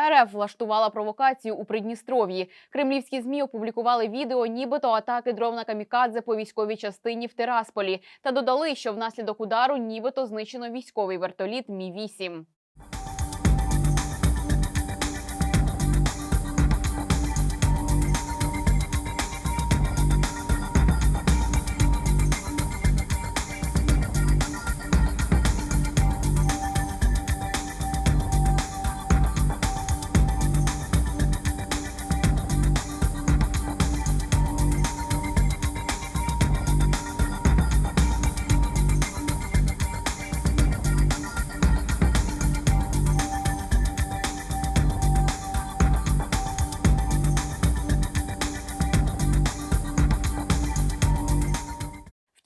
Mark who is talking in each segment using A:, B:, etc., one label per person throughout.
A: РФ влаштувала провокацію у Придністров'ї. Кремлівські змі опублікували відео, нібито атаки дрона камікадзе по військовій частині в Тирасполі, та додали, що внаслідок удару нібито знищено військовий вертоліт Мі 8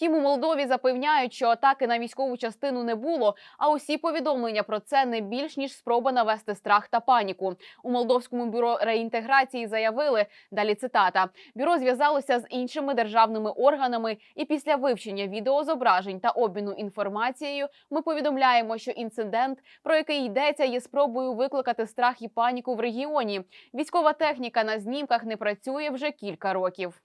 A: Втім, у Молдові запевняють, що атаки на військову частину не було. А усі повідомлення про це не більш ніж спроба навести страх та паніку. У молдовському бюро реінтеграції заявили далі. Цитата: бюро зв'язалося з іншими державними органами, і після вивчення відеозображень та обміну інформацією ми повідомляємо, що інцидент, про який йдеться, є спробою викликати страх і паніку в регіоні. Військова техніка на знімках не працює вже кілька років.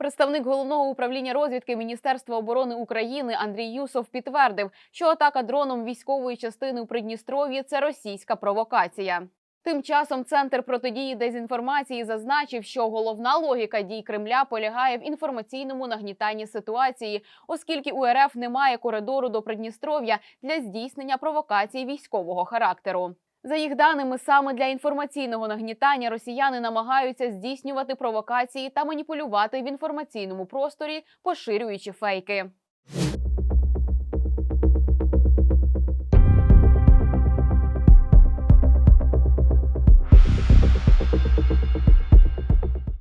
A: Представник головного управління розвідки Міністерства оборони України Андрій Юсов підтвердив, що атака дроном військової частини у Придністров'ї – це російська провокація. Тим часом центр протидії дезінформації зазначив, що головна логіка дій Кремля полягає в інформаційному нагнітанні ситуації, оскільки у РФ немає коридору до Придністров'я для здійснення провокацій військового характеру. За їх даними, саме для інформаційного нагнітання росіяни намагаються здійснювати провокації та маніпулювати в інформаційному просторі, поширюючи фейки.